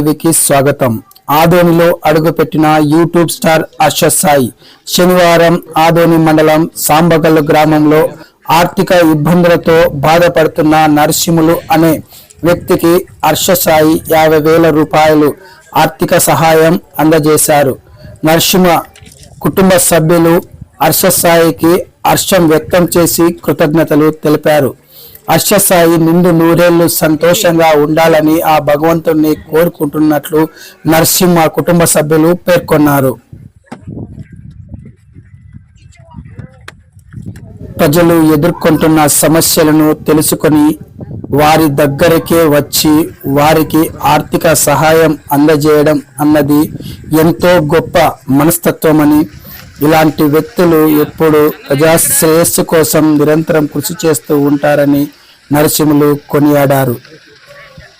టీవీకి స్వాగతం. ఆదోనిలో అడుగుపెట్టిన యూట్యూబ్ స్టార్ అర్షద్ సాయి శనివారం ఆదోని మండలం సాంబగల్లు గ్రామంలో ఆర్థిక ఇబ్బందులతో బాధపడుతున్న నరసింహులు అనే వ్యక్తికి హర్ష సాయి యాభై వేల రూపాయలు ఆర్థిక సహాయం అందజేశారు. నరసింహ కుటుంబ సభ్యులు హర్ష సాయికి హర్షం వ్యక్తం చేసి కృతజ్ఞతలు తెలిపారు. అష్టస్థాయి నిండు నూరేళ్ళు సంతోషంగా ఉండాలని ఆ భగవంతుణ్ణి కోరుకుంటున్నట్లు నరసింహ కుటుంబ సభ్యులు పేర్కొన్నారు. ప్రజలు ఎదుర్కొంటున్న సమస్యలను తెలుసుకొని వారి దగ్గరకే వచ్చి వారికి ఆర్థిక సహాయం అందజేయడం అన్నది ఎంతో గొప్ప మనస్తత్వమని ఇలాంటి వ్యక్తులు ఎప్పుడు ప్రజా శ్రేయస్సు కోసం నిరంతరం కృషి చేస్తూ ఉంటారని నరసింహులు కొనియాడారు.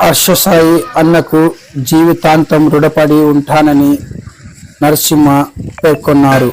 అశ్వసాయి అన్నకు జీవితాంతం రుణపడి ఉంటానని నరసింహ పేర్కొన్నారు.